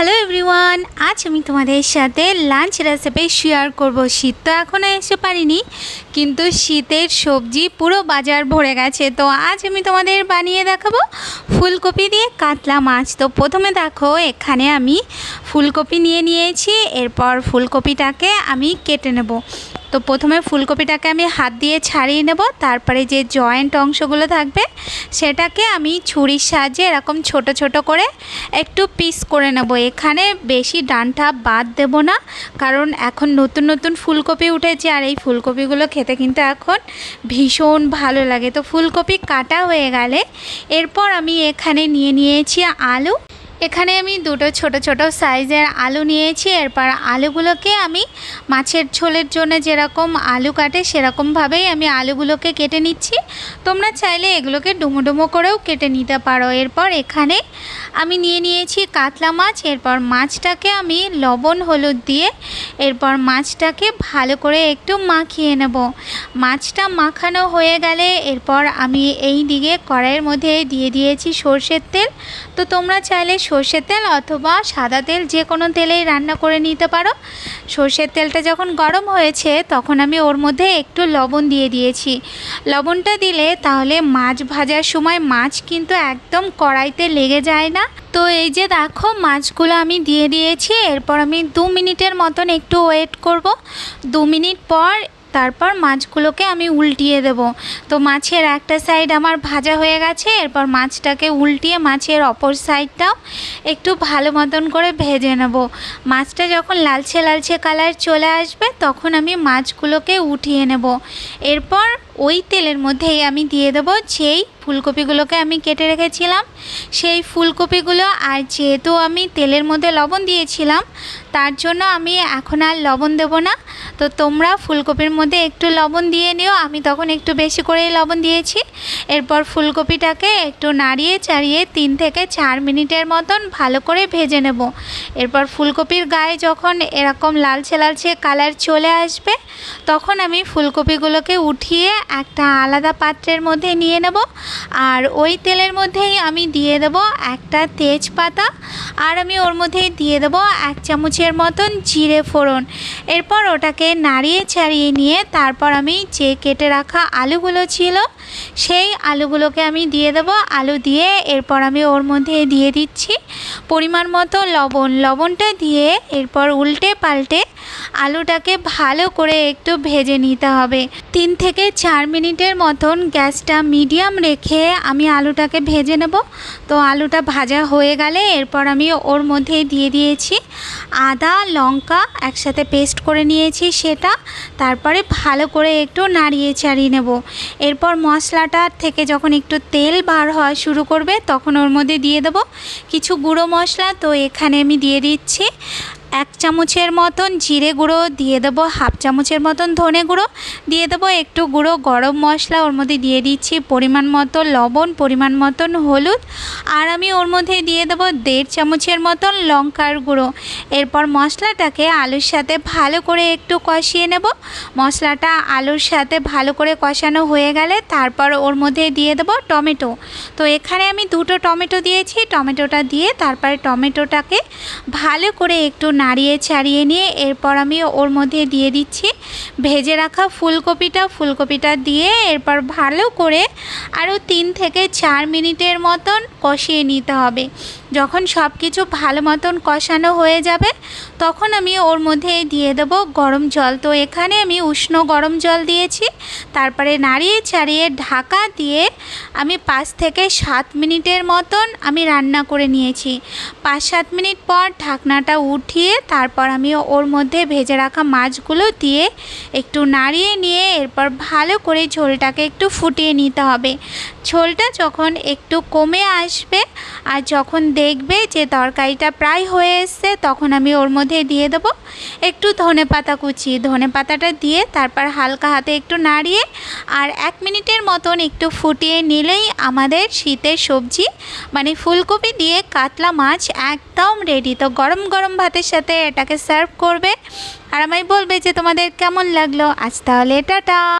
Hello everyone আজ আমি তোমাদের সাথে লাঞ্চ রেসিপি শেয়ার করব। শীত তো এখনও এসে পারিনি, কিন্তু শীতের সবজি পুরো বাজার ভরে গেছে। তো আজ আমি তোমাদের বানিয়ে দেখাবো ফুলকপি দিয়ে কাতলা মাছ। তো প্রথমে দেখো, এখানে আমি ফুলকপি নিয়ে নিয়েছি। এরপর ফুলকপিটাকে আমি কেটে নেব। তো প্রথমে ফুলকপিটাকে আমি হাত দিয়ে ছাড়িয়ে নেব, তারপরে যে জয়েন্ট অংশগুলো থাকবে সেটাকে আমি ছুরির সাহায্যে এরকম ছোট ছোট করে একটু পিস করে নেব। এখানে বেশি ডানটা বাদ দেব না, কারণ এখন নতুন নতুন ফুলকপি উঠেছে আর এই ফুলকপিগুলো খেতে কিন্তু এখন ভীষণ ভালো লাগে। তো ফুলকপি কাটা হয়ে গেলে এরপর আমি এখানে নিয়ে নিয়েছি আলু এখানে আমি দুটো ছোট ছোট সাইজের আলু নিয়েছি। এরপর আলুগুলোকে আমি মাছের ঝোলের জন্য যেরকম আলু কাটে সেরকমভাবেই আমি আলুগুলোকে কেটে নিচ্ছি। তোমরা চাইলে এগুলোকে ডুমো ডুমো করেও কেটে নিতে পারো। এরপর এখানে আমি নিয়ে নিয়েছি কাতলা মাছ, এরপর মাছটাকে আমি লবণ, হলুদ দিয়ে এরপর মাছটাকে ভালো করে একটু মাখিয়ে নেব। মাছটা মাখানো হয়ে গেলে এরপর আমি এই দিকে কড়াইয়ের মধ্যে দিয়ে দিয়েছি সর্ষের তেল। তো তোমরা চাইলে সর্ষের তেল অথবা সাদা তেল যে কোনো তেলেই রান্না করে নিতে পারো। সর্ষের তেলটা যখন গরম হয়েছে, তখন আমি ওর মধ্যে একটু লবণ দিয়ে দিয়েছি। লবণটা দিলে তাহলে মাছ ভাজার সময় মাছ কিন্তু একদম কড়াইতে লেগে যায়। না। তো এই যে দেখো, মাছগুলো আমি দিয়ে দিয়েছি। এরপর আমি দু মিনিটের মতন একটু ওয়েট করব। দু মিনিট পর তারপর মাছগুলোকে আমি উল্টিয়ে দেব। তো মাছের একটা সাইড আমার ভাজা হয়ে গেছে। এরপর মাছটাকে উল্টিয়ে মাছের অপর সাইডটাও একটু ভালো মতন করে ভেজে নেব। মাছটা যখন লালচে লালচে কালার চলে আসবে, তখন আমি মাছগুলোকে উঠিয়ে নেব। এরপর ওই তেলের মধ্যেই আমি দিয়ে দেবো যেই ফুলকপিগুলোকে আমি কেটে রেখেছিলাম। সেই ফুলকপিগুলো আর যেহেতু আমি তেলের মধ্যে লবণ দিয়েছিলাম, তার জন্য আমি এখন আর লবণ দেব না। তো তোমরা ফুলকপির মধ্যে একটু লবণ দিয়ে নিও, আমি তখন একটু বেশি করেই লবণ দিয়েছি। এরপর ফুলকপিটাকে একটু নাড়িয়ে চাড়িয়ে তিন থেকে চার মিনিটের মতন ভালো করে ভেজে নেব। এরপর ফুলকপির গায়ে যখন এরকম লালচে লালচে কালার চলে আসবে, তখন আমি ফুলকপিগুলোকে উঠিয়ে একটা আলাদা পাত্রের মধ্যে নিয়ে নেব আর ওই তেলের মধ্যেই আমি দিয়ে দেব একটা তেজপাতা আর আমি ওর মধ্যেই দিয়ে দেব এক চামচের মতন জিরে ফোড়ন। এরপর ওটাকে নাড়িয়ে ছাড়িয়ে নিয়ে তারপর আমি যে কেটে রাখা আলুগুলো ছিল সেই আলুগুলোকে আমি দিয়ে দেবো। আলু দিয়ে এরপর আমি ওর মধ্যে দিয়ে দিচ্ছি পরিমাণ মতো লবণ। লবণটা দিয়ে এরপর উল্টে পাল্টে আলুটাকে ভালো করে একটু ভেজে নিতে হবে। তিন থেকে চার মিনিটের মতন গ্যাসটা মিডিয়াম রেখে আমি আলুটাকে ভেজে নেব। তো আলুটা ভাজা হয়ে গেলে এরপর আমি ওর মধ্যে দিয়ে দিয়েছি আদা, লঙ্কা একসাথে পেস্ট করে নিয়েছি সেটা। তারপরে ভালো করে একটু নাড়িয়ে চাড়িয়ে নেব। এরপর মশলাটার থেকে যখন একটু তেল বার হওয়া শুরু করবে তখন ওর মধ্যে দিয়ে দেবো। কিছু গুঁড়ো মশলা তো এখানে আমি দিয়ে দিচ্ছি। এক চামচের মতন জিরে গুঁড়ো দিয়ে দেবো, হাফ চামচের মতন ধনে গুঁড়ো দিয়ে দেবো, একটু গুঁড়ো গরম মশলা ওর মধ্যে দিয়ে দিচ্ছি পরিমাণ মতো লবণ, পরিমাণ মতন হলুদ, আর আমি ওর মধ্যে দিয়ে দেবো দেড় চামচের মতন লঙ্কার গুঁড়ো। এরপর মশলাটাকে আলুর সাথে ভালো করে একটু কষিয়ে নেব। মশলাটা আলুর সাথে ভালো করে কষানো হয়ে গেলে তারপর ওর মধ্যে দিয়ে দেবো টমেটো। তো এখানে আমি দুটো টমেটো দিয়েছি, টমেটোটা দিয়ে তারপরে টমেটোটাকে ভালো করে একটু নাড়িয়ে ছাড়িয়ে নিয়ে এরপর আমি ওর মধ্যে দিয়ে দিচ্ছি। ভেজে রাখা ফুলকপিটা ফুলকপিটা দিয়ে এরপর ভালো করে আরও তিন থেকে চার মিনিটের মতন কষিয়ে নিতে হবে। যখন সব কিছু ভালো মতন কষানো হয়ে যাবে, তখন আমি ওর মধ্যে দিয়ে দেব গরম জল। তো এখানে আমি উষ্ণ গরম জল দিয়েছি। তারপরে নাড়িয়ে ছাড়িয়ে ঢাকা দিয়ে আমি পাঁচ থেকে সাত মিনিটের মতন আমি রান্না করে নিয়েছি। পাঁচ সাত মিনিট পর ঢাকনাটা উঠিয়ে তারপর আমি ওর মধ্যে ভেজে রাখা মাছগুলো দিয়ে একটু নাড়িয়ে নিয়ে এরপর ভালো করে ঝোলটাকে একটু ফুটিয়ে নিতে হবে। ঝোলটা যখন একটু কমে আসবে আর যখন দেখবে যে তরকারিটা প্রায় হয়ে এসছে, তখন আমি ওর মধ্যে দিয়ে দেবো একটু ধনে পাতা কুচি। ধনে পাতাটা দিয়ে তারপর হালকা হাতে একটু নাড়িয়ে আর এক মিনিটের মতন একটু ফুটিয়ে নিলেই আমাদের শীতের সবজি মানে ফুলকপি দিয়ে কাতলা মাছ একদম রেডি তো গরম গরম ভাতের সাথে এটাকে সার্ভ করবে। আর আমায় বলবে যে তোমাদের কেমন লাগল। আজ তাহলে টাটা।